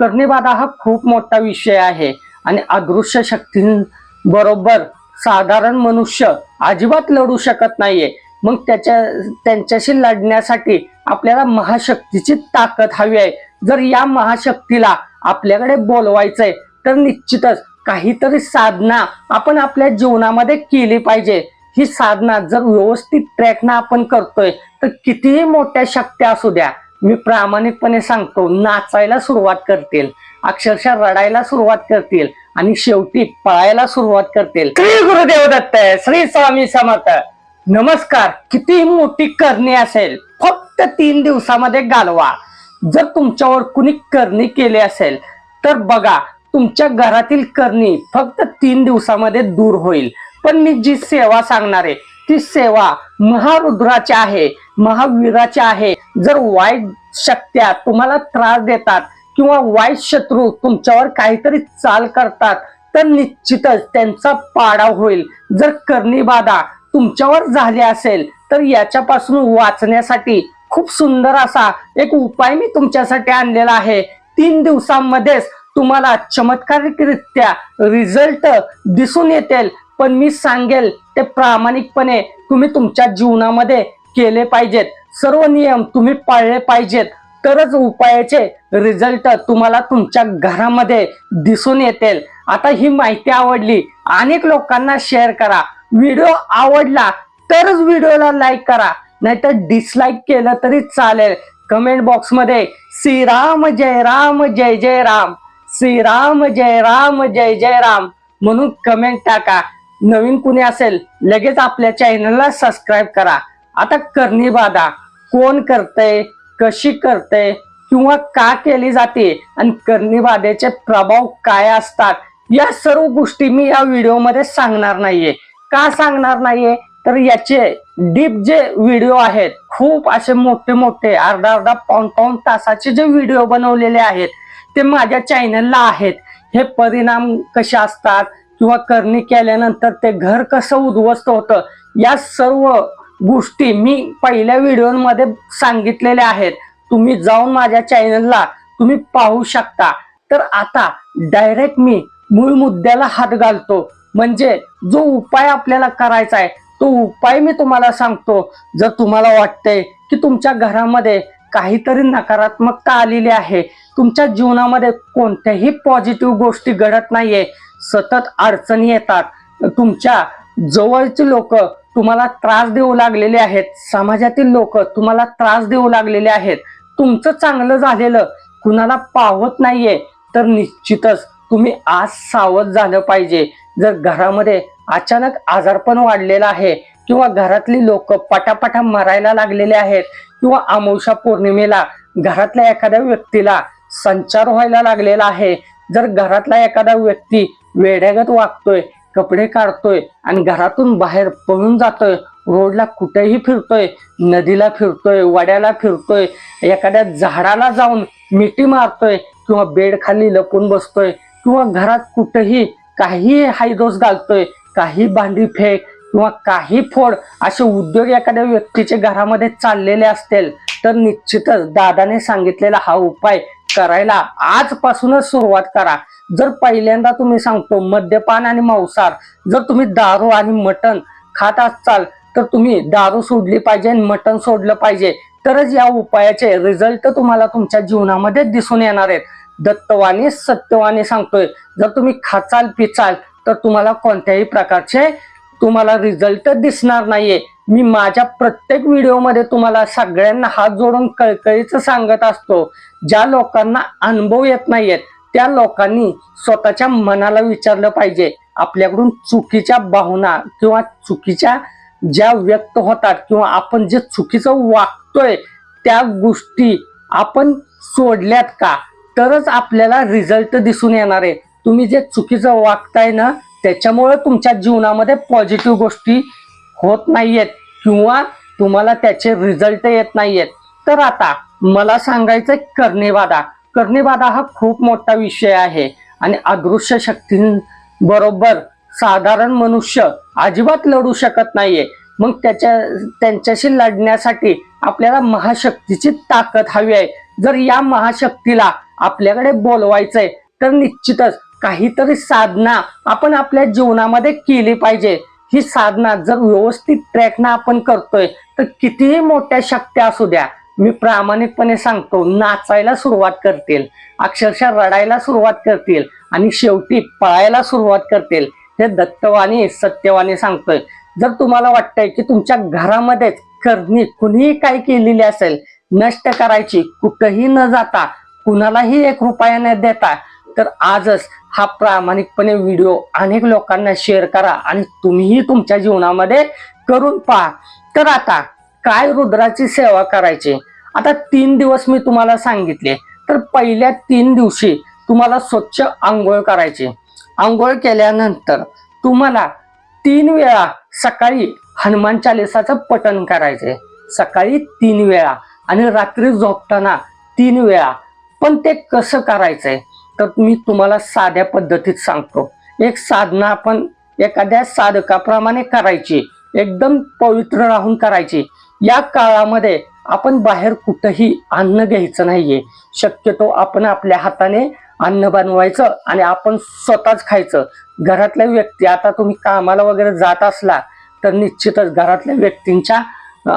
कर्णिबाधा हा खूप मोठा विषय आहे. आणि अदृश्य शक्तींबरोबर साधारण मनुष्य अजिबात लढू शकत नाहीये. मग त्याच्या त्यांच्याशी लढण्यासाठी आपल्याला महाशक्तीची ताकद हवी आहे. जर या महाशक्तीला आपल्याकडे बोलवायचंय तर निश्चितच काहीतरी साधना आपण आपल्या जीवनामध्ये केली पाहिजे. ही साधना जर व्यवस्थित ट्रॅकनं आपण करतोय तर कितीही मोठ्या शक्त्या असू द्या मी प्रामाणिकपणे सांगतो नाचायला सुरुवात करतील. अक्षरशः रडायला सुरुवात करतील आणि शेवटी पळायला सुरुवात करतील. श्री गुरुदेव दत्त श्री स्वामी समर्थ. नमस्कार किती मोठी करणी असेल फक्त तीन दिवसामध्ये घालवा जर तुमच्यावर कुणी करणी केली असेल तर बघा तुमच्या घरातील करणी फक्त तीन दिवसामध्ये दूर होईल. पण मी जी सेवा सांगणार आहे ती सेवा महारुद्राची आहे महावीराची आहे. जर वाईट शक्त्या तुम्हाला त्रास देतात किंवा वाईट शत्रू तुमच्यावर काहीतरी चाल करतात तर निश्चितच त्यांचा पाडा होईल. जर करणी बाधा तुमच्यावर झाली असेल तर याच्यापासून वाचण्यासाठी खूप सुंदर असा एक उपाय मी तुमच्यासाठी आणलेला आहे. तीन दिवसांमध्येच तुम्हाला चमत्कारिकरित्या रिझल्ट दिसून येतील. पण मी सांगेल ते प्रामाणिकपणे तुम्ही तुमच्या जीवनामध्ये केले पाहिजेत. सर्व नियम तुम्ही पाळले पाहिजेत. तरच उपायाचे रिझल्ट तुम्हाला तुमच्या घरामध्ये दिसून येतील. आता ही माहिती आवडली अनेक लोकांना शेअर करा. व्हिडिओ आवडला तरच व्हिडिओला लाईक करा. नाहीतर डिसलाईक केलं तरी चालेल. कमेंट बॉक्समध्ये श्रीराम जय राम जय जय राम. श्रीराम जय राम जय जय राम. म्हणून कमेंट टाका. नवीन कुणी असेल लगेच आपल्या चॅनलला सबस्क्राईब करा. आता करणी बाधा कोण करतय कशी करतय किंवा का केली जाते आणि करणी बाधेचे प्रभाव काय असतात या सर्व गोष्टी मी या व्हिडिओमध्ये सांगणार नाहीये. का सांगणार नाहीये? तर याचे डीप जे व्हिडिओ आहेत खूप असे मोठे मोठे अर्धा अर्धा पाऊन पाऊन तासाचे जे व्हिडिओ बनवलेले आहेत ते माझ्या चॅनलला आहेत. हे परिणाम कसे असतात? किंवा करणी केल्यानंतर ते घर कसं उद्ध्वस्त होतं या सर्व गोष्टी मी पहिल्या व्हिडिओमध्ये सांगितलेल्या आहेत. तुम्ही जाऊन माझ्या चॅनलला तुम्ही पाहू शकता. तर आता डायरेक्ट मी मूळ मुद्द्याला हात घालतो. म्हणजे जो उपाय आपल्याला करायचा आहे तो उपाय मी तुम्हाला सांगतो. जर तुम्हाला वाटतंय की तुमच्या घरामध्ये काहीतरी नकारात्मकता आलेली आहे तुमच्या जीवनामध्ये कोणत्याही पॉझिटिव्ह गोष्टी घडत नाहीये सतत अडचणी येतात. तुमच्या जवळचे लोक तुम्हाला त्रास देऊ लागलेले आहेत. समाजातील लोक तुम्हाला त्रास देऊ लागलेले आहेत. तुमचं चांगलं झालेलं कुणाला पावत नाहीये तर निश्चितच तुम्ही आज सावध झालं पाहिजे. जर घरामध्ये अचानक आजारपण वाढलेला आहे किंवा घरातली लोक पटापटा मरायला लागलेले आहेत किंवा अमावस्या पौर्णिमेला घरातल्या एखाद्या व्यक्तीला संचार व्हायला लागलेला आहे जर घरातला एखादा व्यक्ती वेड्यागत वागतोय कपडे काढतोय आणि घरातून बाहेर पळून जातोय. रोडला कुठेही फिरतोय नदीला फिरतोय वड्याला फिरतोय एखाद्या झाडाला जाऊन मिठी मारतोय किंवा बेड खाली लपून बसतोय किंवा घरात कुठेही काही हायदोस घालतोय काही भांडी फेक किंवा काही फोड असे उद्योग एखाद्या व्यक्तीच्या घरामध्ये चाललेले असतील तर निश्चितच दादाने सांगितलेला हा उपाय करायला आजपासूनच सुरुवात करा. जर पहिल्यांदा तुम्ही सांगतो मद्यपान आणि मांसाहार जर तुम्ही दारू आणि मटण खात असाल तर तुम्ही दारू सोडली पाहिजे आणि मटण सोडलं पाहिजे. तरच या उपायाचे रिझल्ट तुम्हाला तुमच्या जीवनामध्ये दिसून येणार आहेत. दत्तवाणी सत्यवाणी सांगतोय. जर तुम्ही खाचाल पिचाल तर तुम्हाला कोणत्याही प्रकारचे तुम्हाला रिझल्ट दिसणार नाहीये. मी माझ्या प्रत्येक व्हिडिओमध्ये तुम्हाला सगळ्यांना हात जोडून कळकळीचं सांगत असतो. ज्या लोकांना अनुभव येत नाहीयेत त्या लोकांनी स्वतःच्या मनाला विचारलं पाहिजे. आपल्याकडून चुकीच्या भावना किंवा चुकीच्या ज्या व्यक्त होतात किंवा आपण जे चुकीचं वागतोय त्या गोष्टी आपण सोडल्यात का? तरच आपल्याला रिझल्ट दिसून येणार आहे. तुम्ही जे चुकीचं वागताय ना त्याच्यामुळे तुमच्या जीवनामध्ये पॉझिटिव्ह गोष्टी होत नाहीयेत किंवा तुम्हाला त्याचे रिझल्ट येत नाहीयेत. तर आता मला सांगायचं कर्णेवादा. कर्णिबाधा हा खूप मोठा विषय आहे. आणि अदृश्य शक्तींबरोबर साधारण मनुष्य अजिबात लढू शकत नाहीये. मग त्याच्या त्यांच्याशी लढण्यासाठी आपल्याला महाशक्तीची ताकद हवी आहे. जर या महाशक्तीला आपल्याकडे बोलवायचंय तर निश्चितच काहीतरी साधना आपण आपल्या जीवनामध्ये केली पाहिजे. ही साधना जर व्यवस्थित प्रयत्न आपण करतोय तर कितीही मोठ्या शक्त्या असू द्या मी प्रामाणिकपणे सांगतो नाचायला सुरुवात करतील अक्षरशः रडायला सुरुवात करतील आणि शेवटी पळायला सुरुवात करतील. हे दत्तवाणी सत्यवाणी सांगतोय. जर तुम्हाला वाटतंय की तुमच्या घरामध्येच करणी कुणीही काय केलेली असेल नष्ट करायची कुठंही न जाता कुणालाही एक रुपया न देता तर आजच हा प्रामाणिकपणे व्हिडिओ अनेक लोकांना शेअर करा आणि तुम्हीही तुमच्या जीवनामध्ये करून पहा. तर आता काय रुद्राची सेवा करायची? आता तीन दिवस मी तुम्हाला सांगितले तर पहिल्या तीन दिवशी तुम्हाला स्वच्छ आंघोळ करायची. आंघोळ केल्यानंतर तुम्हाला तीन वेळा सकाळी हनुमान चालिसाचं पठण करायचे सकाळी तीन वेळा आणि रात्री झोपताना तीन वेळा. पण ते कसं करायचंय? तर मी तुम्हाला साध्या पद्धतीत सांगतो. एक साधना आपण एखाद्या साधकाप्रमाणे करायची. एकदम पवित्र राहून करायची. या काळामध्ये आपण बाहेर कुठंही अन्न घ्यायचं नाहीये. शक्यतो आपण आपल्या हाताने अन्न बनवायचं आणि आपण स्वतःच खायचं. घरातल्या व्यक्ती आता तुम्ही कामाला वगैरे जात असला तर निश्चितच घरातल्या व्यक्तींच्या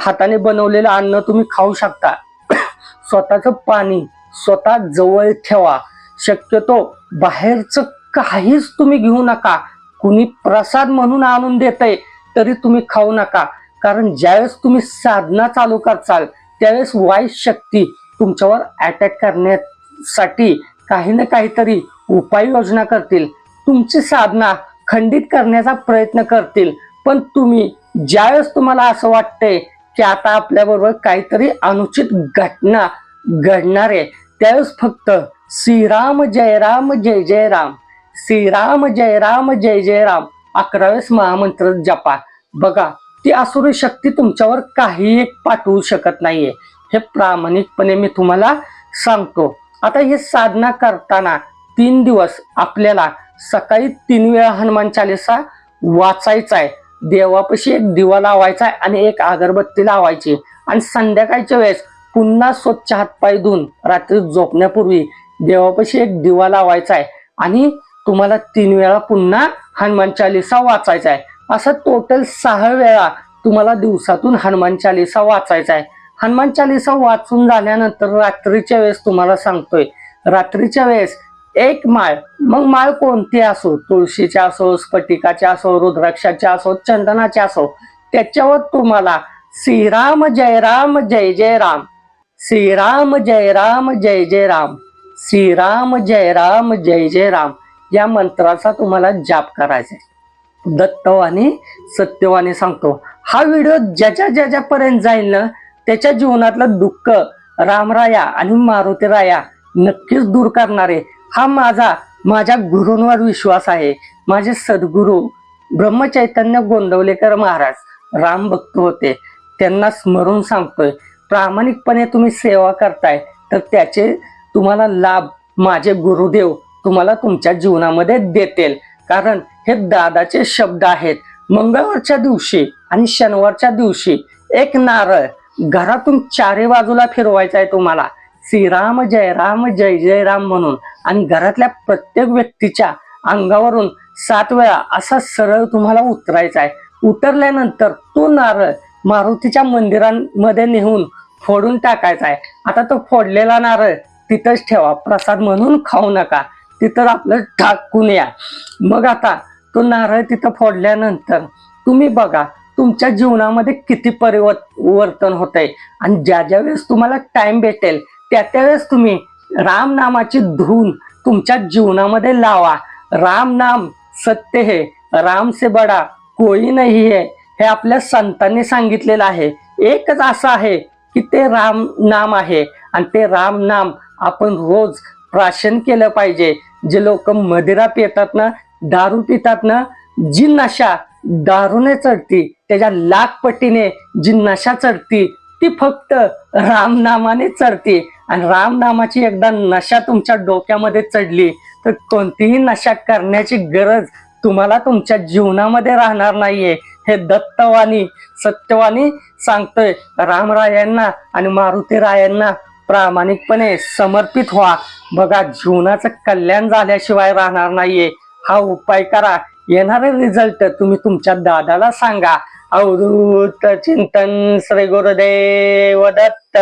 हाताने बनवलेलं अन्न तुम्ही खाऊ शकता. स्वतःचं पाणी स्वतः जवळ ठेवा. शक्यतो बाहेरचं काहीच तुम्ही घेऊ नका. कुणी प्रसाद म्हणून आणून देत तरी तुम्ही खाऊ नका. कारण ज्यावेळेस तुम्ही साधना चालू करचाल त्यावेळेस वाईट शक्ती तुमच्यावर अटॅक करण्यासाठी काही ना काहीतरी उपाययोजना करतील. तुमची साधना खंडित करण्याचा प्रयत्न करतील. पण तुम्ही ज्यावेळेस तुम्हाला असं वाटतंय की आता आपल्याबरोबर काहीतरी अनुचित घटना घडणार आहे त्यावेळेस फक्त श्रीराम जय राम जय जय राम. श्रीराम जय राम जय जय राम. अकरावेस महामंत्र जपा. बघा ती असुरी शक्ती तुमच्यावर काहीही पाठवू शकत नाहीये. हे प्रामाणिकपणे मी तुम्हाला सांगतो. आता हे साधना करताना तीन दिवस आपल्याला सकाळी तीन वेळा हनुमान चालिसा वाचायचा आहे. देवापाशी एक दिवा लावायचा आहे आणि एक अगरबत्ती लावायची. आणि संध्याकाळच्या वेळेस पुन्हा स्वच्छ हातपाय धुवून रात्री झोपण्यापूर्वी देवापाशी एक दिवा लावायचा आहे. आणि तुम्हाला तीन वेळा पुन्हा हनुमान चालिसा वाचायचा आहे. असं टोटल सहा वेळा तुम्हाला दिवसातून हनुमान चालिसा वाचायचा आहे. हनुमान चालिसा वाचून झाल्यानंतर रात्रीच्या वेळेस तुम्हाला सांगतोय. रात्रीच्या वेळेस एक माळ मग माळ कोणती असो? तुळशीच्या असो स्फटिकाच्या असो रुद्राक्षाच्या असो चंदनाच्या असो त्याच्यावर तुम्हाला श्रीराम जय राम जय जय राम. श्रीराम जय राम जय जय राम. श्रीराम जय राम जय जय राम. या मंत्राचा तुम्हाला जाप करायचा आहे. दत्तवाणी सत्यवाणी सांगतो. हा व्हिडिओ ज्याच्या ज्याच्यापर्यंत जाईल ना त्याच्या जीवनातलं दुःख रामराया आणि मारुतीराया नक्कीच दूर करणारे हा माझा माझ्या गुरूंवर विश्वास आहे. माझे सद्गुरू ब्रह्मचैतन्य गोंदवलेकर महाराज राम भक्त होते. त्यांना स्मरून सांगतोय प्रामाणिकपणे तुम्ही सेवा करताय तर त्याचे तुम्हाला लाभ माझे गुरुदेव तुम्हाला तुमच्या जीवनामध्ये देतील. कारण हे दादाचे शब्द आहेत. मंगळवारच्या दिवशी आणि शनिवारच्या दिवशी एक नारळ घरातून चारी बाजूला फिरवायचा आहे तुम्हाला. श्रीराम जय राम जय जय राम म्हणून आणि घरातल्या प्रत्येक व्यक्तीच्या अंगावरून सात वेळा असा सरळ तुम्हाला उतरायचा आहे. उतरल्यानंतर तो नारळ मारुतीच्या मंदिरांमध्ये नेऊन फोडून टाकायचा आहे. आता तो फोडलेला नारळ तिथंच ठेवा. प्रसाद म्हणून खाऊ नका. तिथं आपलं टाकून या. मग आता तो नारळ तिथं फोडल्यानंतर तुम्ही बघा तुमच्या जीवनामध्ये किती परिवर्तन होतंय. आणि ज्या ज्या वेळेस तुम्हाला टाइम भेटेल त्या त्यावेळेस तुम्ही राम नामाची धून तुमच्या जीवनामध्ये लावा. राम नाम सत्य हे राम से बडा कोई नाही हे हे आपल्या संतांनी सांगितलेलं आहे. एकच असं आहे की ते राम नाम आहे. आणि ते राम नाम आपण रोज प्राशन केलं पाहिजे. जे लोक मदिरा पितात ना दारू पितात ना जी नशा दारूने चढती त्याच्या लाखपटीने जी नशा चढती ती फक्त रामनामाने चढते. आणि रामनामाची एकदा नशा तुमच्या डोक्यामध्ये चढली तर कोणतीही नशा करण्याची गरज तुम्हाला तुमच्या जीवनामध्ये राहणार नाहीये. हे दत्तवाणी सत्यवाणी सांगतोय. रामरायांना आणि मारुती रायांना प्रामाणिकपणे समर्पित व्हा. बघा जीवनाचं कल्याण झाल्याशिवाय राहणार नाहीये. हा उपाय करा. येणारे रिझल्ट तुम्ही तुमच्या दादाला सांगा. अवधूत चिंतन श्री गुरुदेव दत्त.